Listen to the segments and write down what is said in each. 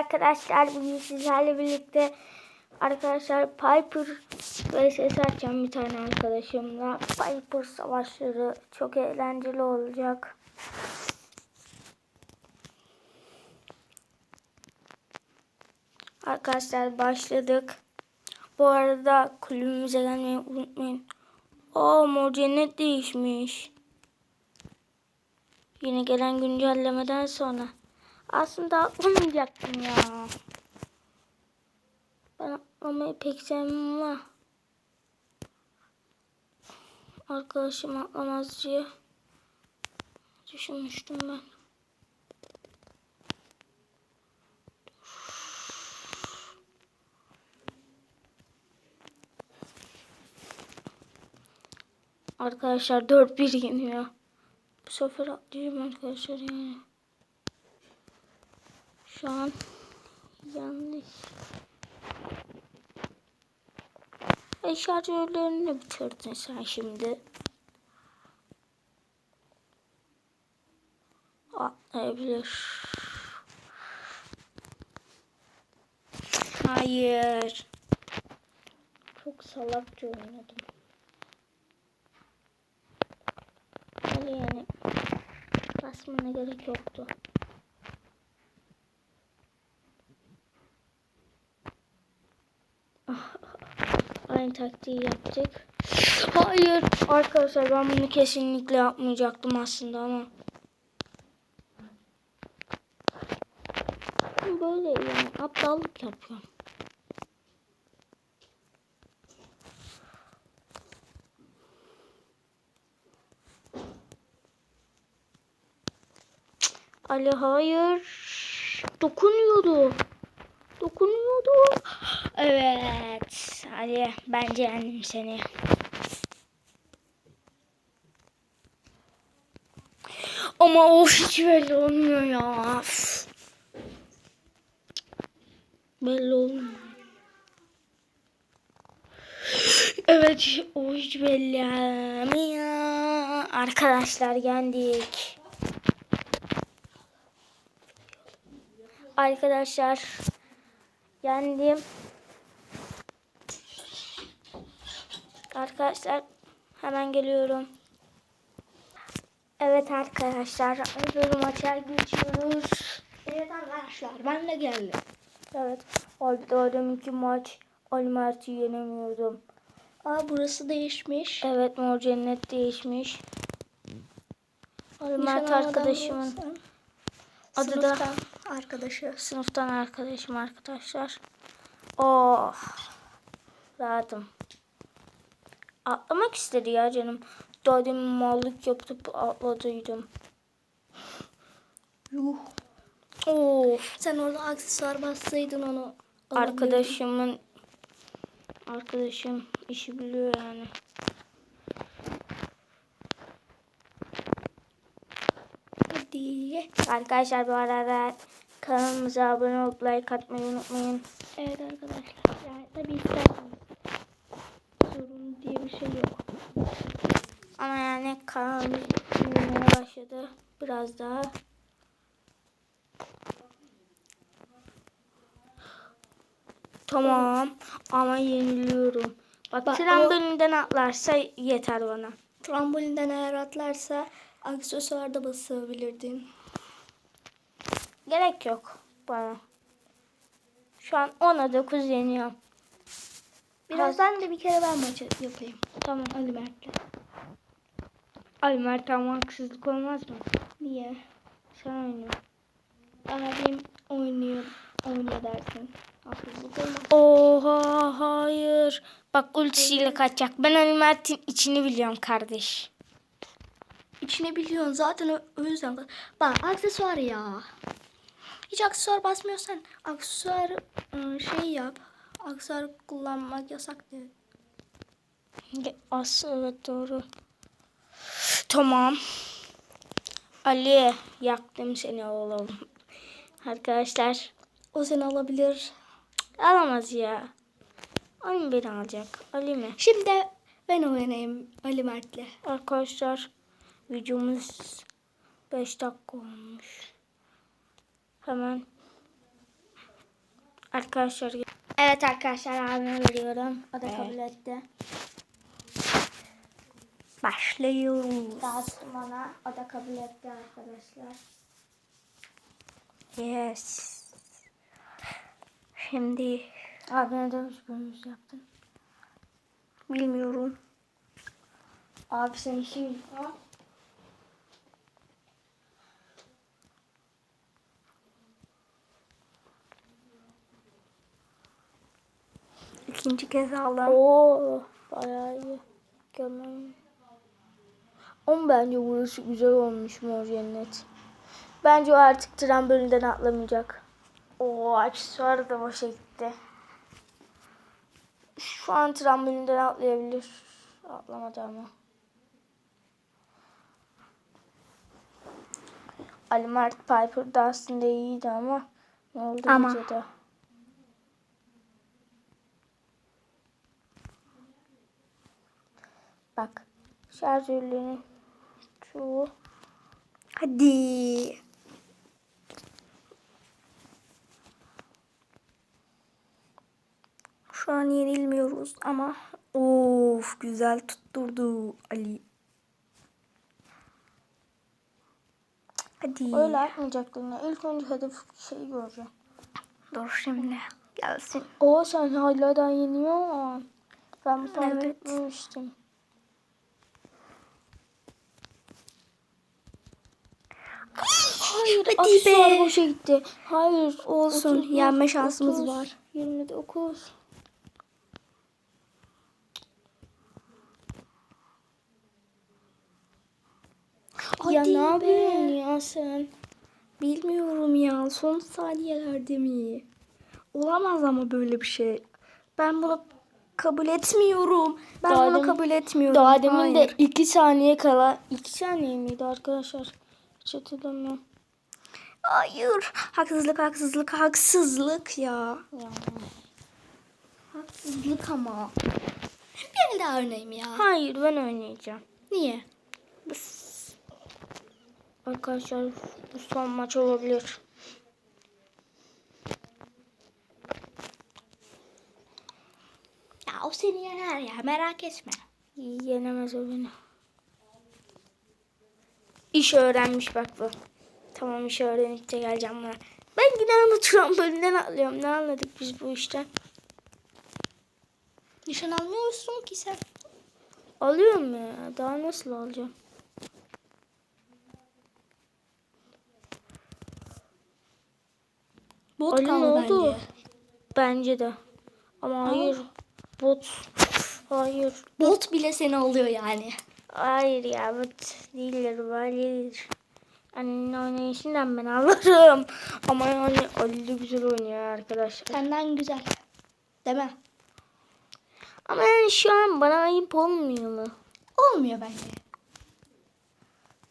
arkadaşlar. Bugün sizlerle birlikte arkadaşlar Piper vs açacağım bir tane arkadaşımla. Piper savaşları çok eğlenceli olacak. Arkadaşlar başladık. Bu arada kulübümüze gelmeyi unutmayın. Aa mor cennet değişmiş. Yine gelen güncellemeden sonra. Aslında atlamayacaktım ya. Ben atlamayı pek sevmem ama. Arkadaşım atlamaz diye düşünmüştüm ben. Arkadaşlar 4-1 yeniyor. Bu sefer atlayacağım arkadaşlar yani. Şu an yanlış. E şarjörlerini bitirdin sen şimdi. Atlayabilir. Hayır. Çok salakça oynadım. Öyle yani. Basmana gerek yoktu. Aynı taktiği yaptık. Hayır. Arkadaşlar ben bunu kesinlikle yapmayacaktım aslında ama. Böyle yani aptallık yapıyorum. Ali hayır. Dokunuyordu. Dokunuyordu. Evet. Ali bence yendim seni. Ama o hiç belli olmuyor ya. Belli olmuyor. Evet o hiç belli olmuyor. Arkadaşlar yendik. Arkadaşlar yendim. Arkadaşlar hemen geliyorum. Evet arkadaşlar öbür maça geçiyoruz. Evet arkadaşlar ben de geldim. Evet orada deminki maç Almert'i yenemiyordum. Aa burası değişmiş. Evet mor cennet değişmiş. Almert arkadaşımın adı da arkadaşı. sınıftan arkadaşım arkadaşlar. Oh. Rahatım. Atlamak istedi ya canım. Daha demin mallık yapıp atladıydım. Yuh. Of. Sen orada aksesuar bassaydın onu. Arkadaşımın arkadaşım işi biliyor yani. Hadi. Arkadaşlar bu arada kanalımıza abone olup like atmayı unutmayın. Evet arkadaşlar. Yani tabii isterseniz. Bir şey yok. Ama yani büyümeye başladı. Biraz daha. Tamam ama yeniliyorum. Bak, Bak, o- trambolinden atlarsa yeter bana. Trambolinden eğer atlarsa aksesuar da basabilirdin. Gerek yok bana. Şu an 10'a 9 yeniyorum. Birazdan da bir kere ben maçı yapayım. Tamam. Ali Mert'le. Ay Mert ama haksızlık olmaz mı? Niye? Sen oynuyorsun. Abim oynuyor. Oynuyor dersin. Haksızlık olmaz. Oha hayır. Bak ultisiyle kaçacak. Ben Ali Mert'in içini biliyorum kardeş. İçine biliyorsun zaten o, o yüzden. Bak aksesuar ya. Hiç aksesuar basmıyorsan aksesuar ıı, şey yap. Aksesuar kullanmak yasak diye. As evet doğru. Tamam. Ali yaktım seni oğlum. Arkadaşlar O seni alabilir. alamaz ya. Oyun beni alacak. Ali mi? Şimdi ben oynayayım Ali Mert'le. Arkadaşlar videomuz 5 dakika olmuş. Hemen Arkadaşlar Evet arkadaşlar abime veriyorum. O da Evet. kabul etti. Başlıyoruz. Dağıttım ona. O da kabul etti arkadaşlar. Yes. Şimdi Abine de üç bölümümüz yaptın. bilmiyorum. Abi sen işi ha? İkinci kez aldım. Oo, bayağı iyi. Görmem. Ama bence burası güzel olmuş mor cennet. Bence o artık trambolünden atlamayacak. Oo aksesuarı da boşa gitti. Şu an trambolünden atlayabilir. Atlamadı ama. Ali Mert Piper da aslında iyiydi ama ne oldu Ama. videoda? Bak şarjörlerin çoğu Hadi. Şu an yenilmiyoruz ama of güzel tutturdu Ali. Hadi. öyle atmayacaktın ya. İlk önce hedef şey göreceğim. Dur şimdi gelsin. O sen hala da yeniyorsun. Ben fark Evet. etmemiştim. Hayır, Hadi aksesuar be. boşa gitti. Hayır. Olsun, Otuz, yenme otuz, şansımız var. 29. ya Hadi ne be. yapıyorsun ya sen? Bilmiyorum ya son saniyelerde mi? Olamaz ama böyle bir şey. Ben bunu kabul etmiyorum. Ben Daha bunu demin- kabul etmiyorum. Daha demin Hayır. de 2 saniye kala 2 saniye miydi arkadaşlar? Hiç hatırlamıyorum. Hayır. Haksızlık, haksızlık, haksızlık ya. Ya. Haksızlık ama. Ben de örneğim ya. Hayır ben oynayacağım. Niye? Arkadaşlar bu son maç olabilir. Ya o seni yener ya merak etme. Yenemez o beni. İş öğrenmiş bak bu. Tamam iş öğrenip de geleceğim buna. Ben yine ama trambolünden atlıyorum. Ne anladık biz bu işten? Nişan almıyorsun ki sen. Alıyorum ya. Daha nasıl alacağım? Bot Ali kaldı oldu? bence. Bence de. Ama hayır. Bot. Hayır. Bot bile seni alıyor yani. Hayır ya bot değildir. Böyledir. Annenin oynayışından ben alırım. Ama yani Ali de güzel oynuyor arkadaşlar. Senden güzel. Değil mi? Ama yani şu an bana ayıp olmuyor mu? Olmuyor bence.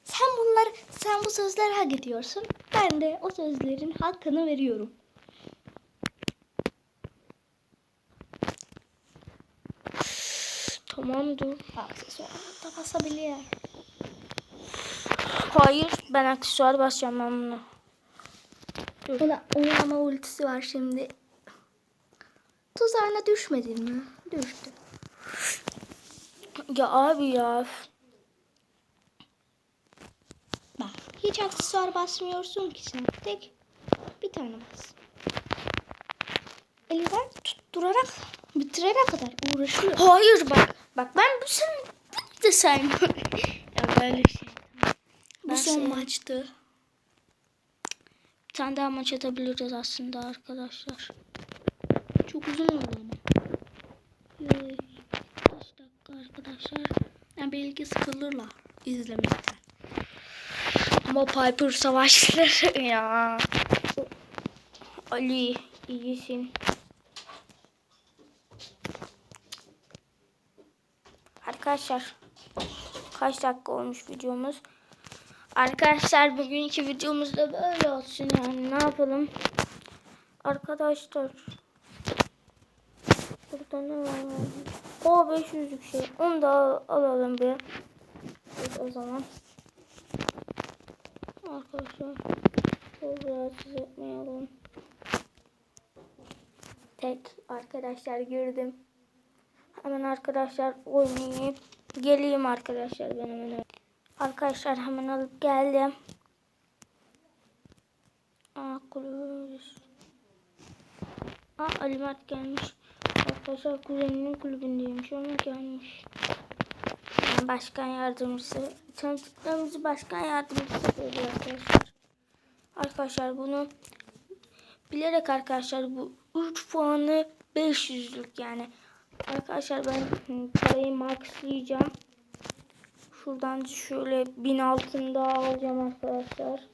Sen bunlar, sen bu sözleri hak ediyorsun. Ben de o sözlerin hakkını veriyorum. Tamam dur. Aksesuar da basabilir. Hayır ben aksesuar basacağım ben bunu. Ona, onun ama ultisi var şimdi. Tuzağına düşmedin mi? Düştü. Ya abi ya. Bak hiç aksesuar basmıyorsun ki sen. Tek bir tane bas. Elinden tutturarak bitirene kadar uğraşıyor. Hayır bak. Bak ben bu sen da saymıyorum. ya böyle şey. Son şey- maçtı. Bir tane daha maç atabiliriz aslında arkadaşlar. Çok uzun oldu ama. Ee, Kaç dakika arkadaşlar? Yani belki sıkılırlar izlemekten. Ama Piper savaşları ya. Ali iyisin. Arkadaşlar kaç dakika olmuş videomuz? Arkadaşlar bugünkü videomuz da böyle olsun yani ne yapalım? Arkadaşlar Burada ne var? O 500'lük şey. Onu da al- alalım bir. Evet, o zaman. Arkadaşlar çok rahatsız etmeyelim. tek arkadaşlar girdim. Hemen arkadaşlar oynayıp geleyim arkadaşlar ben hemen. Arkadaşlar hemen alıp geldim. Aa kulübümüz. Aa Ali Mert gelmiş. Arkadaşlar kuzeninin kulübündeymiş ama gelmiş. Yani başkan yardımcısı. Tanıdıklarımızı başkan yardımcısı söylüyor arkadaşlar. Arkadaşlar bunu bilerek arkadaşlar bu 3 puanı 500'lük yani. Arkadaşlar ben parayı maxlayacağım. Şuradan şöyle 1000 altın daha alacağım arkadaşlar.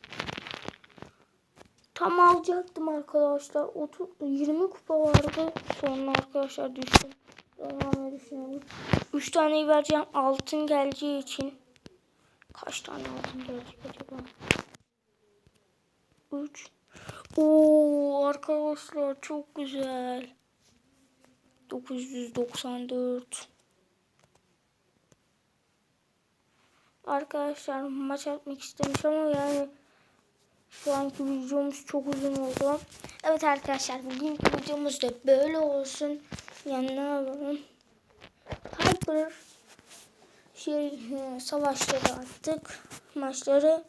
Tam alacaktım arkadaşlar. 30, 20 kupa vardı. Sonra arkadaşlar düştüm. Devam düşünüyorum. 3 taneyi vereceğim altın geleceği için. Kaç tane altın gelecek acaba? 3. Oo arkadaşlar çok güzel. 994. Arkadaşlar maç atmak istemiş ama yani şu anki videomuz çok uzun oldu. Evet arkadaşlar bugünkü videomuz da böyle olsun. Yani ne yapalım? Hyper şey e, savaşları attık. Maçları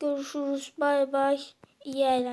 görüşürüz. Bay bay. İyi eğlenceler.